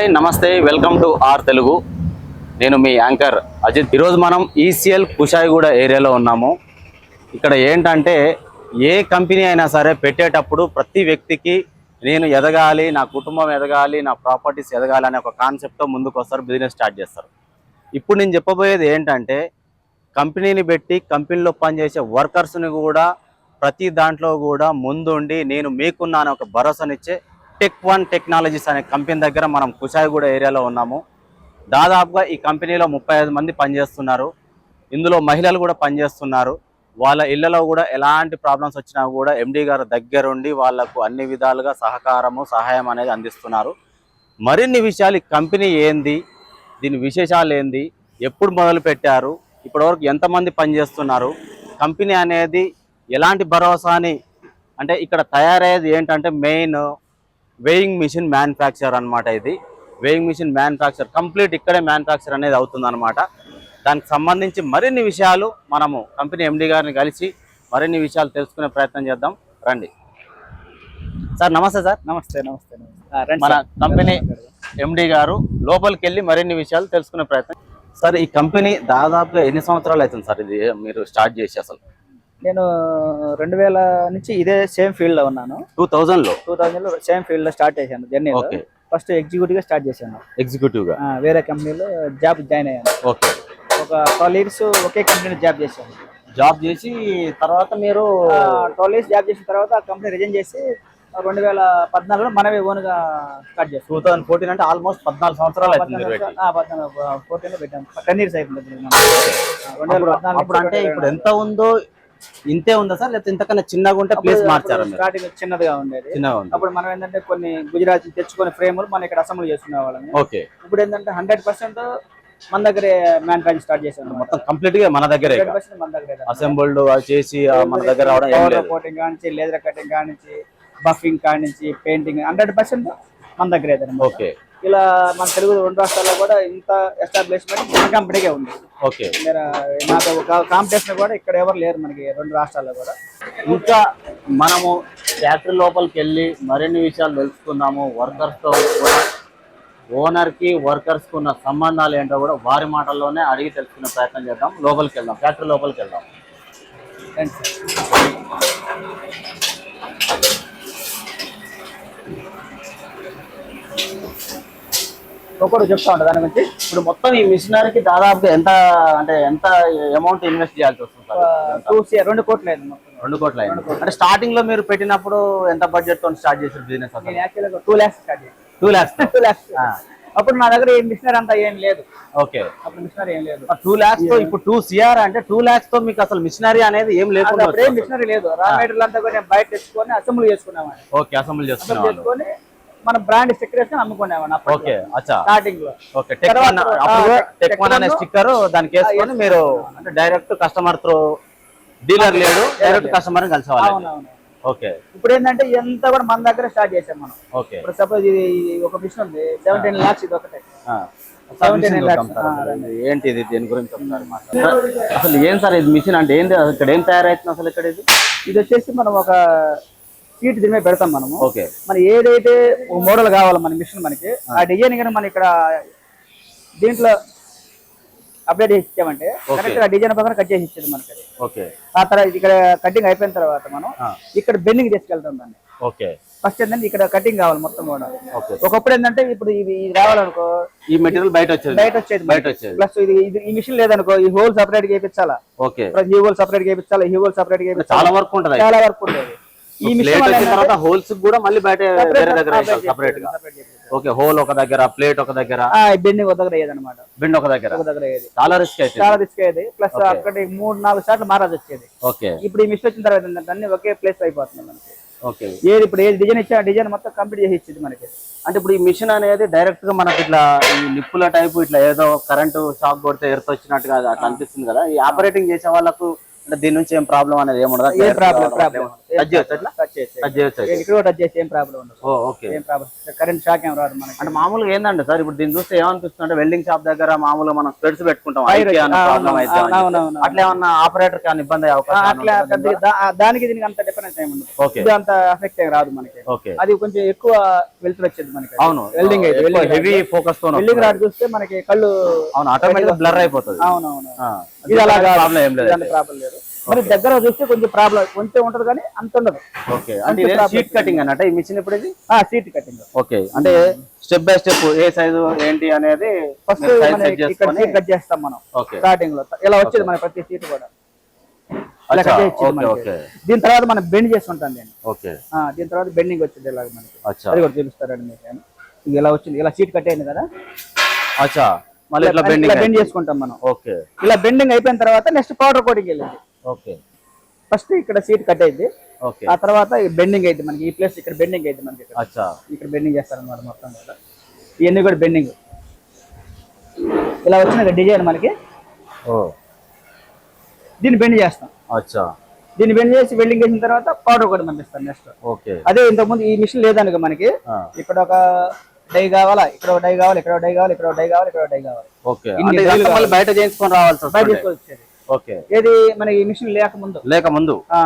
Hi నమస్తే welcome to are Telugu. నేను మీ anchor Ajit. ఈరోజు మనం ఈసీఎల్ కుషాయిగూడ ఏరియాలో ఉన్నాము. ఇక్కడ ఏంటంటే ఏ కంపెనీ అయినా సరే పెట్టేటప్పుడు ప్రతి వ్యక్తికి నేను ఎదగాలి నా కుటుంబం ఎదగాలి నా ప్రాపర్టీస్ ఎదగాలి అనే ఒక కాన్సెప్ట్తో ముందుకు వస్తారు బిజినెస్ స్టార్ట్ చేస్తారు. ఇప్పుడు నేను చెప్పబోయేది ఏంటంటే కంపెనీని పెట్టి కంపెనీలో పనిచేసే వర్కర్స్ని కూడా ప్రతి దాంట్లో కూడా ముందుండి నేను మీకున్నాను ఒక భరోసానిచ్చే టెక్ వన్ టెక్నాలజీస్ అనే కంపెనీ దగ్గర మనం కుషాయిగూడ ఏరియాలో ఉన్నాము. దాదాపుగా ఈ కంపెనీలో ముప్పై ఐదు మంది పనిచేస్తున్నారు. ఇందులో మహిళలు కూడా పనిచేస్తున్నారు. వాళ్ళ ఇళ్ళలో కూడా ఎలాంటి ప్రాబ్లమ్స్ వచ్చినా కూడా ఎండి గారు దగ్గరుండి వాళ్ళకు అన్ని విధాలుగా సహకారము సహాయం అనేది అందిస్తున్నారు. మరిన్ని విషయాలు ఈ కంపెనీ ఏంది? దీని విశేషాలు ఏంది? ఎప్పుడు మొదలు పెట్టారు? ఇప్పటివరకు ఎంతమంది పనిచేస్తున్నారు? కంపెనీ అనేది ఎలాంటి భరోసాని అంటే ఇక్కడ తయారయ్యేది ఏంటంటే మెయిన్ వేయింగ్ మిషన్ మ్యానుఫ్యాక్చర్ అన్నమాట ఇది. వేయింగ్ మిషన్ మ్యానుఫ్యాక్చర్ కంప్లీట్ ఇక్కడే మ్యానుఫ్యాక్చర్ అనేది అవుతుంది అనమాట దానికి సంబంధించి మరిన్ని విషయాలు మనము కంపెనీ ఎండి గారిని కలిసి మరిన్ని విషయాలు తెలుసుకునే ప్రయత్నం చేద్దాం. రండి. సార్ నమస్తే సార్. నమస్తే నమస్తే మన. కంపెనీ ఎండి గారు లోపలికి వెళ్ళి మరిన్ని విషయాలు తెలుసుకునే ప్రయత్నం. సార్ ఈ కంపెనీ దాదాపుగా ఎన్ని సంవత్సరాలు అవుతుంది సార్ ఇది మీరు స్టార్ట్ చేసి అసలు? నేను రెండు వేల నుంచి ఇదే సేమ్ ఫీల్డ్లో ఉన్నాను. టూ థౌజండ్లో? టూ థౌజండ్లో సేమ్ ఫీల్డ్లో స్టార్ట్ చేశాను జర్నీ ఫస్ట్ ఎగ్జిక్యూటివ్గా స్టార్ట్ చేశాను. ఎగ్జిక్యూటివ్గా? వేరే కంపెనీలో జాబ్ జాయిన్ అయ్యాను. ఓకే ఒక ట్వెల్వ్ ఇయర్స్ ఒకే కంపెనీలో జాబ్ చేశాను. జాబ్ చేసి తర్వాత మీరు ట్వెల్వ్ ఇయర్స్ జాబ్ చేసిన తర్వాత ఆ కంపెనీ రిజైన్ చేసి రెండు వేల పద్నాలుగులో మనమే ఓన్గా స్టార్ట్ చేస్తాం టూ థౌసండ్ ఫోర్టీన్ అంటే ఆల్మోస్ట్ పద్నాలుగు సంవత్సరాలు అవుతుంది మీరు పెట్టి. ఫోర్టీన్లో పెట్టాం. టెన్ ఇయర్స్ అయిపోయింది. రెండు వేల పద్నాలుగు అప్పుడు అంటే ఇప్పుడు ఎంత ఉందో ఇంతే ఉందా సార్? లేకపోతే ఇంతకన్నా చిన్నగా ఉంటే ప్లేస్ మార్చారా మీరు? స్టార్టింగ్ చిన్నదిగా ఉండేది. చిన్నగా ఉంది అప్పుడు మనం ఏంటంటే కొన్ని గుజరాత్ తెచ్చుకొని ఫ్రేములు మనం ఇక్కడ అసెంబ్లీ చేసుకునే వాళ్ళని ఓకే. ఇప్పుడు ఏంటంటే హండ్రెడ్ పర్సెంట్ మన దగ్గరే మ్యానుఫ్యాక్చర్ స్టార్ట్ చేశాను మొత్తం కంప్లీట్గా మన దగ్గరే మన దగ్గరే అసెంబ్ల్డ్ అవి చేసి మన దగ్గర రావడం లేదు. కోటింగ్ కానించి లేజర్ కటింగ్ కానించి బఫింగ్ కానించి పెయింటింగ్ హండ్రెడ్ పర్సెంట్ మన దగ్గరే. ఓకే. ఇలా మన తెలుగు రెండు రాష్ట్రాల్లో కూడా ఇంత ఎస్టాబ్లిష్మెంట్ మన కంపెనీకే ఉంది. ఓకే. నాకు కాంపిటీషన్ కూడా ఇక్కడ ఎవరు లేరు మనకి రెండు రాష్ట్రాల్లో కూడా. ఇంకా మనము ఫ్యాక్టరీ లోపలికి వెళ్ళి మరిన్ని విషయాలు తెలుసుకుందాము. వర్కర్స్తో కూడా ఓనర్కి వర్కర్స్కు ఉన్న సంబంధాలు ఏంటో కూడా వారి మాటల్లోనే అడిగి తెలుసుకునే ప్రయత్నం చేద్దాం. లోపలికి వెళ్దాం. ఫ్యాక్టరీ లోపలికి వెళ్దాం. ఒక్కొక్కరు చెప్తా ఉంటా దాని గురించి ఇప్పుడు మొత్తం ఈ మిషనరీకి దాదాపుగా ఎంత అంటే ఎంత అమౌంట్ ఇన్వెస్ట్ చేయాల్సి వస్తుంది టూ రెండు కోట్లు అయింది రెండు కోట్ల అంటే స్టార్టింగ్లో మీరు పెట్టినప్పుడు ఎంత బడ్జెట్తో స్టార్ట్ చేసారు business two lakhs start two lakhs two lakhs అప్పుడు నా దగ్గర ఏం మిషనరీ అంతా ఏం లేదు. ఓకే. అప్పుడు మిషనరీ ఏం లేదు. టూ ల్యాక్స్తో ఇప్పుడు టూ సిఆర్ అంటే టూ ల్యాక్స్తో మీకు అసలు మిషనరీ అనేది ఏం లేకుండా మిషనరీ లేదు. రా మెటీరియల్ అంతా కూడా బయట తెచ్చుకొని అసెంబ్లీ చేసుకున్నామని ఓకే అసెంబ్లీ చేసుకునే వాళ్ళు చేసుకొని మన బ్రాండ్ స్టిక్కర్ వేసుకొని అమ్ముకునేవాడిని అప్పుడు ఓకే అచ్చా. స్టార్టింగ్లో. ఓకే టెక్ వన్ అనే స్టిక్కర్ దానికి వేసుకొని మీరు అంటే డైరెక్ట్ కస్టమర్ త్రూ డీలర్ లేడు డైరెక్ట్ కస్టమర్ కలిసి వాళ్ళు అవునవును. ఓకే. ఇప్పుడు ఏంటంటే ఎంత కూడా మన దగ్గర స్టార్ట్ చేసాం మనం. ఓకే. ఇప్పుడు సపోజ్ ఇది ఒక మిషన్ ఉంది సెవెంటీన్ లాక్స్ ఇది ఒకటే. ఏంటి ఇది? దీని గురించి. అసలు ఏం సార్ ఇది మిషన్ అంటే ఏంటి ఇక్కడ ఏం తయారైతుంది అసలు ఇక్కడ ఇది? ఇది వచ్చేసి మనం ఒక సీట్ దీని మీద పెడతాం మనము. ఓకే. మన ఏదైతే మోడల్ కావాలో మన మిషన్ మనకి ఆ. డిజైన్ కానీ మనం ఇక్కడ దీంట్లో అప్డేట్ చేసి ఇచ్చామంటే కరెక్ట్ ఆ డిజైన్ ప్రకారం కట్ చేసి ఇచ్చేది మనకి. ఓకే. ఆ తర్వాత ఇక్కడ కటింగ్ అయిపోయిన తర్వాత మనం. ఇక్కడ బెండింగ్ తీసుకెళ్తాం దాన్ని. ఓకే. ఫస్ట్ ఏంటంటే ఇక్కడ కటింగ్ కావాలి మొత్తం కూడా. ఒకప్పుడు ఏంటంటే ఇప్పుడు ఇది రావాలనుకో ఈ మెటీరియల్ బయట వచ్చేది. బయట వచ్చేది బయట వచ్చేది. ప్లస్ ఇది ఈ మిషన్ లేదనుకో ఈ హోల్ సపరేట్ చేయించాలా ఓకే. ఈ హోల్ సపరేట్ చేయించాలా ఈ హోల్ సపరేట్ చేయించాలి చాలా వర్క్ ఉంటుంది. చాలా వరకు ఉండేది. ఈ ప్లేట్ వచ్చిన తర్వాత హోల్స్ కూడా మళ్ళీ బయట వేరే దగ్గర సపరేట్గా. ఓకే హోల్ ఒక దగ్గర ప్లేట్ ఒక దగ్గర. బెండింగ్ ఒక దగ్గర అయ్యేది అనమాట బెండ్ ఒక దగ్గర. ఒక దగ్గర చాలా రిస్క్ అయితే చాలా రిస్క్ అయ్యేది ప్లస్ అక్కడ మూడు నాలుగు సార్లు మారాల్సి వచ్చేది. ఓకే ఇప్పుడు ఈ మిషన్ వచ్చిన తర్వాత ఏంటంటే అన్ని ఒకే ప్లేస్ అయిపోతుంది మనకి. ఓకే ఏది ఇప్పుడు ఏది డిజైన్ ఇచ్చా డిజైన్ మొత్తం కంప్లీట్ చేసి ఇచ్చింది మనకి. అంటే ఇప్పుడు ఈ మిషన్ అనేది డైరెక్ట్గా మనకి ఇట్లా ఈ నిప్పుల టైపు ఇట్లా ఏదో కరెంటు షాక్ కొడితే ఎర్త్ వచ్చినట్టుగా అట్లా అనిపిస్తుంది కదా. ఈ ఆపరేటింగ్ చేసే వాళ్ళకు అంటే దీని నుంచి ఏం ప్రాబ్లం అనేది ఏముండదా? ఏం ప్రాబ్లం ప్రాబ్లం టచ్ చేయొచ్చు అట్లా టచ్ చేయొచ్చు టచ్ చేయొచ్చు అయితే. ఇక్కడ టచ్ చేసి ఏం ప్రాబ్లం ఉండదు. ఓకే. ఏం ప్రాబ్లం కరెంట్ షాక్ ఏం రాదు మనకి. అంటే మామూలుగా ఏందండి సార్? ఇప్పుడు దీన్ని చూస్తే ఏమనిపిస్తుంది అంటే వెల్డింగ్ షాప్ దగ్గర మామూలుగా మనం స్పెడ్స్ పెట్టుకుంటాం. అట్లా ఏమన్నా ఆపరేటర్కి ఇబ్బంది అయ్యే అవకాశం అట్లా దానికి దీనికి అంత డిఫరెన్స్ ఏమి ఉండదు. ఓకే. అంత ఎఫెక్ట్ రాదు మనకి. ఓకే. అది కొంచెం ఎక్కువ వెళ్తురు వచ్చేది మనకి. అవును. వెల్డింగ్ అయితే హెవీ ఫోకస్తో వెల్డింగ్ రాడ్ చూస్తే మనకి కళ్ళు అవును ఆటోమేటిక్ బ్లర్ అయిపోతుంది. అవునవును. ఇది అలా ప్రాబ్లం ఏం లేదు. ప్రాబ్లం లేదు. మరి దగ్గర చూస్తే కొంచెం ప్రాబ్లం కొంచెం ఉంటది కానీ అంత ఉండదు. ఓకే. అంటే షీట్ కటింగ్ అన్నట్టు ఈ మిషన్ ఇప్పుడు ఇది? ఆ సీట్ కటింగ్ ఓకే. అంటే స్టెప్ బై స్టెప్ ఏ సైజు ఏంటి అనేది ఫస్ట్ కట్ చేస్తాం మనం స్టార్టింగ్లో. ఇలా వచ్చేది మన ప్రతి సీట్ కూడా. దీని తర్వాత మనం బెండ్ ఓకే. ఆ, దీని తర్వాత బెండింగ్ వచ్చింది ఇలాగ మనకి. అది కూడా చూపిస్తారండి మీకు. నేను. ఇలా వచ్చింది? ఇలా సీట్ కట్ అయింది కదా? అచ్చా. మళ్ళీ ఇట్లా ఇలా బెండింగ్ బెండ్ చేసుకుంటాం మనం. ఓకే. ఇలా బెండింగ్ అయిపోయిన తర్వాత నెక్స్ట్ పౌడర్ కోటింగ్ వెళ్ళింది. ఓకే. ఫస్ట్ ఇక్కడ సీట్ కట్ అయింది. ఓకే. ఆ తర్వాత బెండింగ్ అయింది మనకి. ఈ ప్లేస్ ఇక్కడ బెండింగ్ అయింది మనకి ఇక్కడ. అచ్చా. ఇక్కడ బెండింగ్ చేస్తారన్నమాట మొత్తం కూడా. ఇవన్నీ కూడా బెండింగ్ ఇలా వచ్చిన డిజైన్ మనకి. ఓ. దీన్ని బెండ్ చేస్తాం. అచ్చా. దీన్ని బెండ్ చేసి వెల్డింగ్ చేసిన తర్వాత పౌడర్ కూడా పంపిస్తాం నెక్స్ట్ ఓకే. అదే ఇంతకుముందు ఈ మిషన్ లేదనుక మనకి. ఇక్కడ ఒక డై కావాలా? ఇక్కడ ఒక డై కావాలి ఇక్కడ ఒక డై కావాలి ఇక్కడ ఒక డై కావాలి ఇక్కడ ఒక డై కావాలి. ఓకే. అంటే బయట చేయించుకొని రావాల్సి బయట వస్తుంది. ఓకే. ఏది మనకి ఈ మిషన్ లేకముందు లేక ముందు? ఆ,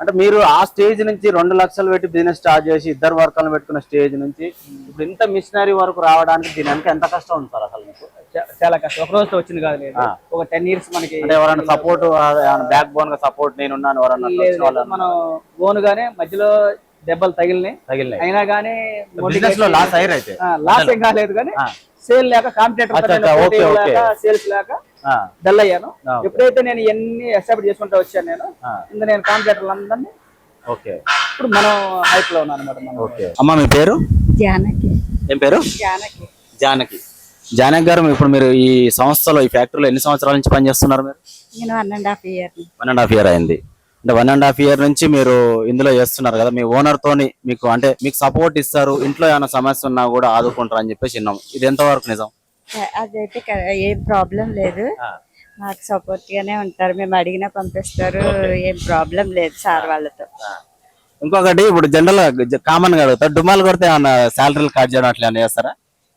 అంటే మీరు ఆ స్టేజ్ నుంచి రెండు లక్షలు పెట్టి బిజినెస్ స్టార్ట్ చేసి ఇద్దరు వర్కర్లు పెట్టుకున్న స్టేజ్ నుంచి ఇప్పుడు ఇంత మిషనరీ వరకు రావడానికి దీని వెనక ఎంత కష్టం ఉంది సార్ అసలు మీకు? చాలా కష్టం. ఒక రోజుతో వచ్చింది కాదు లేదు. ఒక టెన్ ఇయర్స్ మనకి అంటే ఎవరైనా సపోర్ట్ బ్యాక్ బోన్గా సపోర్ట్ నేను ఉన్నాను ఎవరన్నా మనం ఓనుగానే మధ్యలో దెబ్బలు తగిలినాయి. తగిలినాయి. అయినా కానీ బిజినెస్లో లాస్ అయ్యారు అయితే. లాస్ ఏం కాలేదు కానీ. సేల్ లేక కాంపిటేటర్. సేల్స్ లేక డల్ అయ్యాను. ఎప్పుడైతే నేను ఇవన్నీ ఎస్టాబ్లిష్ చేసుకుంటూ వచ్చాను నేను ఇంకా నేను కాంపిటేటర్లు అందరినీ ఓకే. ఇప్పుడు మనం హైప్లో ఉన్నాను అనమాట మనం. ఓకే. అమ్మ మీ పేరు? జానకి. ఏం పేరు? జానకి. జానకి. జానకి గారు ఇప్పుడు మీరు ఈ సంస్థలో ఈ ఫ్యాక్టరీలో ఎన్ని సంవత్సరాల నుంచి పనిచేస్తున్నారు మీరు? నేను one and half year one and half year అయింది. అంటే వన్ అండ్ హాఫ్ ఇయర్ నుంచి మీరు ఇందులో చేస్తున్నారు కదా మీ ఓనర్ తోని మీకు అంటే మీకు సపోర్ట్ ఇస్తారు ఇంట్లో ఏమైనా సమస్య ఉన్నా కూడా ఆదుకుంటారు అని చెప్పేసి విన్నాం. ఇది ఎంతవరకు నిజం? అదైతే ఏం ప్రాబ్లం లేదు. మాకు సపోర్ట్ గానే ఉంటారు. మేము అడిగినా పంపిస్తారు ఏం ప్రాబ్లం లేదు సార్ వాళ్ళతో. ఇంకొకటి ఇప్పుడు జనరల్ కామన్గా అడుగుతా. డుమ్మాలు కొడితే ఏమన్నా శాలరీలు కట్ చేయడం అట్లా చేస్తారా?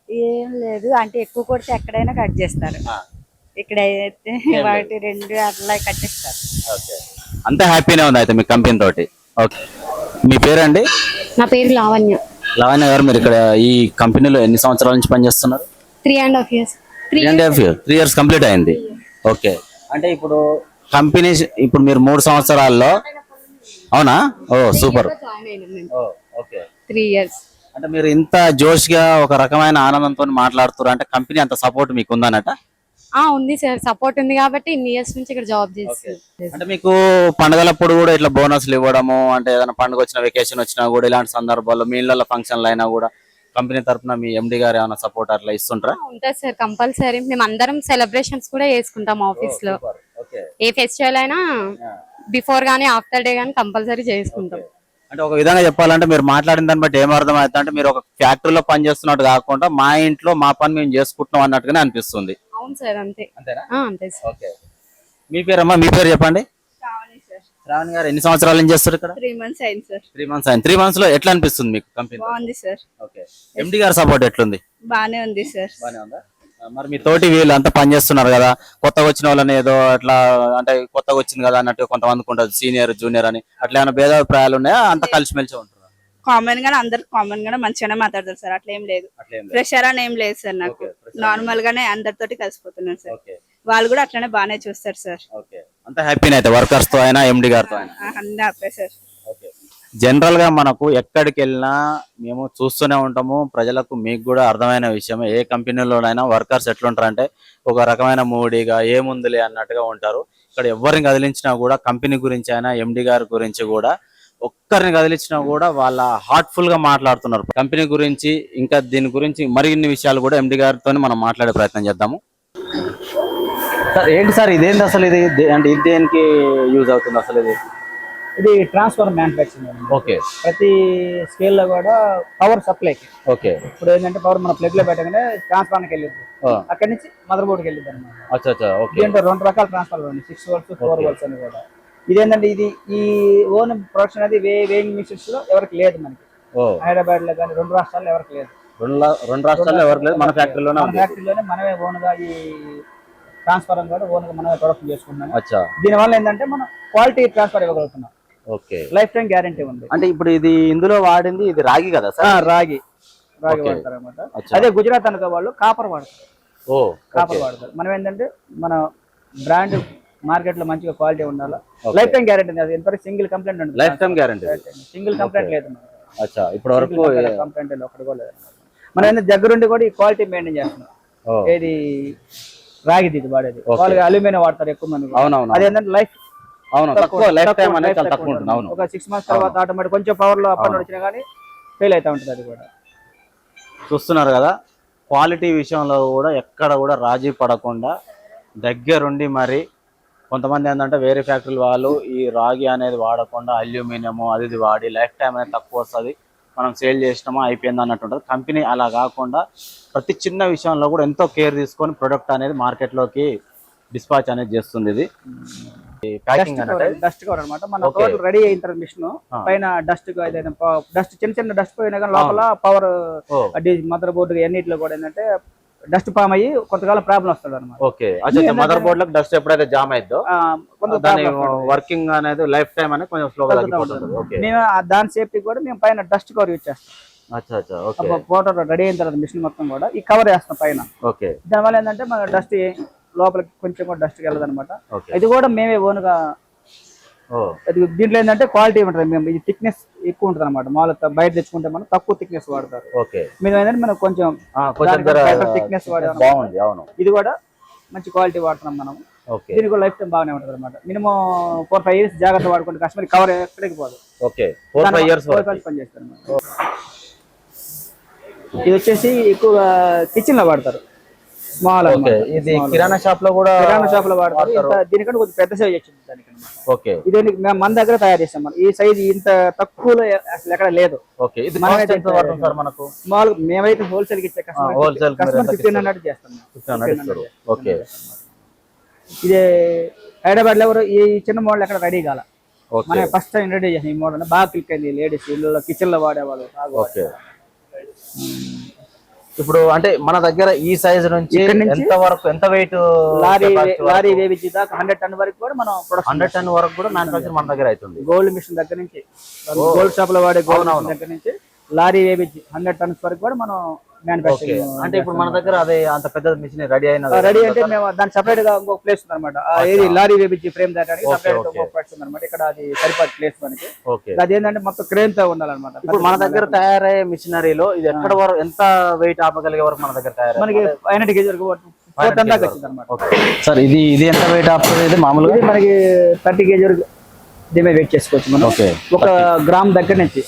ఏం లేదు. అంటే ఎక్కువ కొడితే ఎక్కడైనా కట్ చేస్తారు. ఇక్కడ అయితే వాటి రెండు అట్లా కట్టిస్తారు. ఓకే. అంతా హ్యాపీనే ఉంది అయితే మీ కంపెనీ తోటి. ఓకే. మీ పేరండి? నా పేరు లావణ్య. లావణ్య గారు మీరు ఇక్కడ ఈ కంపెనీలో ఎన్ని సంవత్సరాల నుంచి పనిచేస్తున్నారు? Three and half years three and half year three years complete అయింది. ఓకే. అంటే ఇప్పుడు కంపెనీ ఇప్పుడు మీరు మూడు సంవత్సరాల్లో అవునా? ఓ సూపర్. ఓకే. త్రీ ఇయర్స్ అంటే మీరు ఇంత జోష్గా ఒక రకమైన ఆనందంతో మాట్లాడుతున్నారు అంటే కంపెనీ అంత సపోర్ట్ మీకు ఉందన్నట ఆ ఉంది సార్. సపోర్ట్ ఉంది కాబట్టి ఇన్ని ఇయర్స్ నుంచి ఇక్కడ జాబ్ చేస్తుంది అంటే మీకు పండుగలప్పుడు కూడా ఇట్లా బోనస్లు ఇవ్వడము అంటే ఏదైనా పండుగ వచ్చిన వెకేషన్ వచ్చినా కూడా ఇలాంటి సందర్భాల్లో మీ ఇళ్ళ ఫంక్షన్లు అయినా కూడా కంపెనీ తరపున మీ ఎండి గారు ఏమైనా సపోర్ట్ అట్లా ఇస్తుంటారా? ఉంటుంది సార్ కంపల్సరీ మేము అందరం సెలబ్రేషన్స్ కూడా చేసుకుంటాం ఆఫీస్లో. ఓకే ఏ ఫెస్టివల్ అయినా బిఫోర్ గానీ ఆఫ్టర్ డే గానీ కంపల్సరీ చేసుకుంటాం. అంటే ఒక విధంగా చెప్పాలంటే మీరు మాట్లాడిన దాన్ని బట్టి ఏం అర్థం అవుతుంది అంటే మీరు ఒక ఫ్యాక్టరీలో పని చేస్తున్నట్టు కాకుండా మా ఇంట్లో మా పని మేము చేసుకుంటున్నాం అన్నట్టుగానే అనిపిస్తుంది. అవును సార్ అంతే. అంతేనా? ఆ, అంతే సార్. ఓకే. మీ పేరమ్మా మీ పేరు చెప్పండి. శ్రావణి గారు ఎన్ని సంవత్సరాల నుంచి చేస్తారు ఇక్కడ? త్రీ మంత్స్ అయింది సార్. త్రీ మంత్స్ అయింది. త్రీ మంత్స్లో ఎట్లా అనిపిస్తుంది మీకు కంపెనీ? బాగుంది సార్. ఓకే. ఎండి గారు సపోర్ట్ ఎట్లుంది? బానే ఉంది సార్. బానే ఉందా? మరి మీ తోటి వీళ్ళు అంతా పని చేస్తున్నారు కదా. కొత్తగా వచ్చిన వాళ్ళని ఏదో అట్లా అంటే కొత్తగా వచ్చింది కదా అన్నట్టు కొంతమందికి ఉంటుంది. సీనియర్ జూనియర్ అని. అట్లా ఏమైనా భేదాభిప్రాయాలు ఉన్నాయా? అంత కలిసిమెలిసి ఉంటారు. కామన్గా అందరు కామన్గా మంచిగానే మాట్లాడతారు సార్. అట్లా ఏం లేదు. ప్రెషర్ అని ఏం లేదు సార్ నాకు. నార్మల్ గానే అందరితోటి కలిసిపోతున్నాను సార్. వాళ్ళు కూడా అట్లనే బాగానే చూస్తారు సార్. అంత హ్యాపీనే అయితే వర్కర్స్తో అయినా ఎండి గారితో అన్నీ సార్. జనరల్గా మనకు ఎక్కడికి వెళ్ళినా మేము చూస్తూనే ఉంటాము. ప్రజలకు మీకు కూడా అర్థమైన విషయం. ఏ కంపెనీలోనైనా వర్కర్స్ ఎట్లుంటారంటే ఒక రకమైన మూడీగా ఏముందిలే అన్నట్టుగా ఉంటారు. ఇక్కడ ఎవరిని కదిలించినా కూడా కంపెనీ గురించి అయినా ఎండి గారి గురించి కూడా ఒక్కరిని కదిలించినా కూడా వాళ్ళ హార్ట్ఫుల్గా మాట్లాడుతున్నారు. కంపెనీ గురించి ఇంకా దీని గురించి మరిన్ని విషయాలు కూడా ఎండి గారితో మనం మాట్లాడే ప్రయత్నం చేద్దాము. సార్ ఏంటి సార్ ఇదేంటి అసలు ఇది? అంటే ఇది దేనికి యూజ్ అవుతుంది అసలు ఇది? ఇది ట్రాన్స్ఫర్ మ్యానుఫ్యాక్చరింగ్ ఓకే. ప్రతి స్కేల్లో కూడా పవర్ సప్లైకి ఓకే. ఇప్పుడు ఏంటంటే పవర్ మన ప్లగ్లో పెట్టగానే ట్రాన్స్ఫార్మర్కి వెళ్ళింది. అక్కడి నుంచి మదర్ బోర్డ్కి వెళ్ళింది అనమాట అచ్చా అచ్చా ఓకే. దీంట్లో రెండు రకాల ట్రాన్స్ఫార్మర్ ఉంది సిక్స్ వోల్ట్స్ ఫోర్ వోల్ట్స్ అని కూడా. ఇదేంటంటే ఇది ఈ ఓన్ ప్రొడక్షన్ అనేది వే వేయింగ్ మిషన్స్లో ఎవరికి లేదు మనకి. ఓ. హైదరాబాద్లో కానీ రెండు రాష్ట్రాల్లో ఎవరికి లేదు. రెండు రాష్ట్రాల్లో ఎవరికి లేదు మన ఫ్యాక్టరీలోనే ఫ్యాక్టరీలోనే మనమే ఓన్గా ఈ ట్రాన్స్ఫర్ కూడా ఓన్గా మనమే ప్రొడక్షన్ చేసుకుంటున్నాము. అచ్చా. దీనివల్ల ఏంటంటే మనం క్వాలిటీ ట్రాన్స్ఫర్ ఇవ్వగలుగుతున్నాం. ఓకే. లైఫ్ టైం గ్యారంటీ ఉంది. అంటే ఇప్పుడు ఇది ఇందులో వాడింది ఇది రాగి కదా ఆ, సార్ రాగి రాగి. వాడతారు అనమాట. అదే గుజరాత్ అనుకో వాళ్ళు కాపర్ వాడతారు. ఓ కాపర్ వాడతారు. మనం ఏంటంటే మన బ్రాండ్ మార్కెట్లో మంచిగా క్వాలిటీ ఉండాలి. లైఫ్ టైం గ్యారంటీ ఎంతవరకు సింగిల్ కంప్లైంట్ ఉంటుంది? Life time guarantee single complaint లేదు అచ్చా. ఇప్పటి వరకు కంప్లైంట్ ఒకటి కూడా లేదు మనం దగ్గరుండి కూడా ఈ క్వాలిటీ మెయింటైన్ చేస్తున్నాం. ఏది? రాగిది ఇది వాడేది. వాళ్ళు అల్యూమినియం వాడతారు ఎక్కువ మంది. అవునవును. అది ఏంటంటే లైఫ్ అవును తక్కువ లైఫ్ టైం అనేది చాలా తక్కువ ఉంటుంది. అవును. ఒక సిక్స్ మంత్స్ తర్వాత ఆటోమేటిక్ కొంచెం పవర్లో అప్ వచ్చినా కానీ ఫెయిల్ అవుతా ఉంటుంది అది కూడా. చూస్తున్నారు కదా క్వాలిటీ విషయంలో కూడా ఎక్కడ కూడా రాజీ పడకుండా దగ్గరుండి మరి కొంతమంది ఏంటంటే వేరే ఫ్యాక్టరీల వాళ్ళు ఈ రాగి అనేది వాడకుండా అల్యూమినియం అది ఇది వాడి లైఫ్ టైం అనేది తక్కువ వస్తుంది. మనం సేల్ చేసినామా అయిపోయింది అన్నట్టు ఉంటుంది. కంపెనీ అలా కాకుండా ప్రతి చిన్న విషయంలో కూడా ఎంతో కేర్ తీసుకొని ప్రొడక్ట్ అనేది మార్కెట్లోకి డిస్పాచ్ అనేది చేస్తుంది ఇది. ప్యాకింగ్ డస్ట్ కవర్ అనమాట మన. టోటల్ రెడీ అయిన తర్వాత మిషన్. పైన డస్ట్ డస్ట్ చిన్న చిన్న డస్ట్ పోయినా కానీ లోపల పవర్ మదర్ బోర్డు ఎన్నిట్లో కూడా ఏంటంటే డస్ట్ ఫామ్ అయ్యి కొంతకాలం ప్రాబ్లం వస్తుంది అనమాట ఓకే. మదర్ బోర్డ్లో డస్ట్ ఎప్పుడైతే జామ్ అయిద్దో దాని. వర్కింగ్ అనేది లైఫ్ టైం అనేది కొంచెం స్లోగా మేము దాని సేఫ్టీ కూడా మేము పైన డస్ట్ కవర్ యూజ్ చేస్తాం. రెడీ అయిన తర్వాత మిషన్ మొత్తం కూడా ఈ కవర్ వేస్తాం పైన. ఓకే. దానివల్ల ఏంటంటే మన డస్ట్ లోపలికి కొంచెం కూడా డస్ట్ వెళ్ళదు అనమాట ఇది కూడా మేమే ఓన్గా ఓ అది దీంట్లో ఏంటంటే క్వాలిటీ ఉంటుంది మేము ఇది థిక్నెస్ ఎక్కువ ఉంటుంది అనమాట మామూలుగా బయట తెచ్చుకుంటే మనం తక్కువ థిక్నెస్ వాడతారు. ఓకే. మీరు ఏంటంటే మనం కొంచెం thickness వాడాము. బాగుంది అవును. ఇది కూడా మంచి క్వాలిటీ వాడుతున్నాం మనం దీనికి కూడా లైఫ్ టైం బాగానే ఉంటుంది అనమాట మినిమం ఫోర్ ఫైవ్ ఇయర్స్ జాగ్రత్త వాడుకుంటే కస్టమర్ కవర్ ఎక్కడికి పోదు. Okay. Four five years four five పని చేస్తారు అన్నమాట. ఇది వచ్చేసి ఎక్కువగా కిచెన్లో వాడతారు. స్మాల్ ఓకే ఇది కిరాణా షాప్లో కూడా కిరాణా షాప్లో వాడతారు. దీనికంటే కొంచెం పెద్ద సైజ్ వచ్చింది దానికి ఓకే ఇది మన దగ్గర తయారు చేస్తాం మనం. ఈ సైజ్ ఇంత తక్కువలో అసలు ఎక్కడ లేదు. ఓకే ఇది సార్ మనకు? స్మాల్ మేమైతే హోల్సేల్కి ఇచ్చే ఫిఫ్టీన్ హండ్రెడ్ చేస్తాం ఓకే ఇది హైదరాబాద్లో ఎవరు ఈ చిన్న మోడల్ ఎక్కడ రెడీ కాల. మనం ఫస్ట్ టైం రెడీ చేసాం ఈ మోడల్ బాగా క్లిక్ అయింది లేడీస్ ఇళ్ళలో కిచెన్లో వాడేవాళ్ళు. ఓకే ఇప్పుడు అంటే మన దగ్గర ఈ సైజ్ నుంచి ఎంత వరకు ఎంత వెయిట్ లారీ లారీ వేపించి దాకా హండ్రెడ్ టన్ వరకు కూడా మనం ప్రొడక్షన్ హండ్రెడ్ టన్ వరకు కూడా మ్యానుఫాక్చర్ మన దగ్గర అవుతుంది. గోల్డ్ మిషన్ దగ్గర నుంచి గోల్డ్ షాప్లో వాడే గోల్డ్ దగ్గర నుంచి లారీ వేపించి హండ్రెడ్ టన్స్ వరకు కూడా మనం ఓకే మ్యానుఫాక్చరింగ్ అంటే ఇప్పుడు మన దగ్గర అదే అంత పెద్ద మిషన్ రెడీ అయిన రెడీ అంటే మేము దాని సెపరేట్గా ఇంకో ప్లేస్ ఉంది అనమాట ఏది లారీ వేపించి ఫ్రేమ్ దాటానికి సెపరేట్ okay. ఇంకో ప్లేస్ ఉంది అనమాట ఇక్కడ అది సరిపడే ప్లేస్ మనకి అది ఏంటంటే మొత్తం క్రేన్తో ఉండాలన్నమాట. ఇప్పుడు మన దగ్గర తయారయ్యే మిషనరీలో ఇది ఎక్కడ వరకు ఎంత వెయిట్ ఆపగలిగే వరకు మన దగ్గర తయారయ్యే? మనకి హండ్రెడ్ కేజీ వరకు ఫోర్ టన్ దాకా వచ్చింది అనమాట ఓకే సార్ ఇది ఇది ఎంత వెయిట్ ఆపుతుంది ఇది మామూలుగా మనకి థర్టీ కేజీ వరకు దీని వెయిట్ చేసుకోవచ్చు మనం. ఒక గ్రామ్ దగ్గర నుంచి.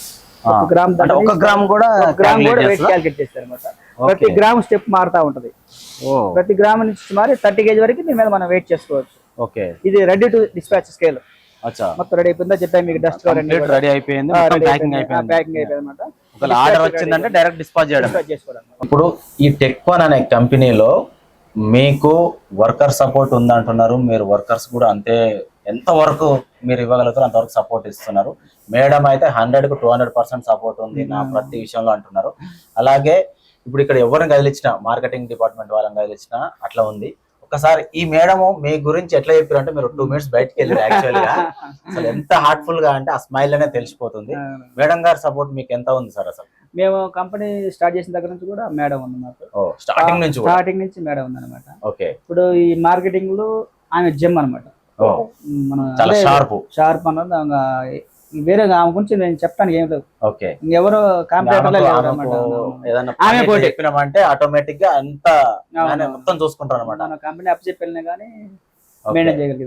ఒక గ్రామ్ ఒక గ్రామ్ కూడా గ్రామ్ కూడా వెయిట్ చేస్తుందా? క్యాలిక్యులేట్ చేస్తారు అనమాట ప్రతి గ్రామ్ స్టెప్ మారుతా ఉంటది. ఓ. ప్రతి గ్రామ్ నుంచి సుమారు థర్టీ కేజీ వరకు దీని మీద మనం వెయిట్ చేసుకోవచ్చు. ఓకే. ఇది రెడీ టు డిస్పాచ్ స్కేల్ అచ్చా. మొత్తం రెడీ అయిపోయిందా? చెప్పాను మీకు డస్ట్ రెడీ అయిపోయింది? ప్యాకింగ్ అయిపోయింది. ప్యాకింగ్ అయిపోయింది అనమాట ఆర్డర్ వచ్చిందంటే డైరెక్ట్ డిస్పాచ్ చేయడం. ఇప్పుడు ఈ టెక్ వన్ అనే కంపెనీలో మీకు వర్కర్ సపోర్ట్ ఉందంటున్నారు. మీరు వర్కర్స్ కూడా అంతే ఎంత వరకు మీరు ఇవ్వగలుగుతారు అంతవరకు సపోర్ట్ ఇస్తున్నారు. మేడం అయితే హండ్రెడ్కు టూ హండ్రెడ్ పర్సెంట్ సపోర్ట్ ఉంది నా ప్రతి విషయంలో అంటున్నారు. అలాగే ఇప్పుడు ఇక్కడ ఎవరిని కదిలించినా మార్కెటింగ్ డిపార్ట్మెంట్ వాళ్ళని కదిలించినా అట్లా ఉంది. ఒకసారి ఈ మేడం మీ గురించి ఎట్లా చెప్పారు అంటే మీరు టూ మినిట్స్ బయటకు వెళ్ళారు యాక్చువల్గా. అసలు ఎంత హార్ట్ఫుల్గా అంటే ఆ స్మైల్ అనే తెలిసిపోతుంది. మేడం గారి సపోర్ట్ మీకు ఎంత ఉంది సార్ అసలు? మేము కంపెనీ స్టార్ట్ చేసిన దగ్గర నుంచి కూడా మేడం ఉంది మాకు. ఓ స్టార్టింగ్ నుంచి స్టార్టింగ్ నుంచి మేడం ఉంది అనమాట ఓకే. ఇప్పుడు ఈ మార్కెటింగ్లో ఆమె జెమ్ అనమాట మన చాలా షార్ప్ షార్ప్ అన్నది వేరే ఆమె గురించి నేను చెప్తాను ఏం లేదు ఓకే. కాంపిటేటర్. చెప్పినామంటే ఆటోమేటిక్గా అంత మొత్తం చూసుకుంటారు అనమాట కంపెనీ అప్ చెప్పి వెళ్ళినా కానీ మెయింటైన్ చేయగలిగింది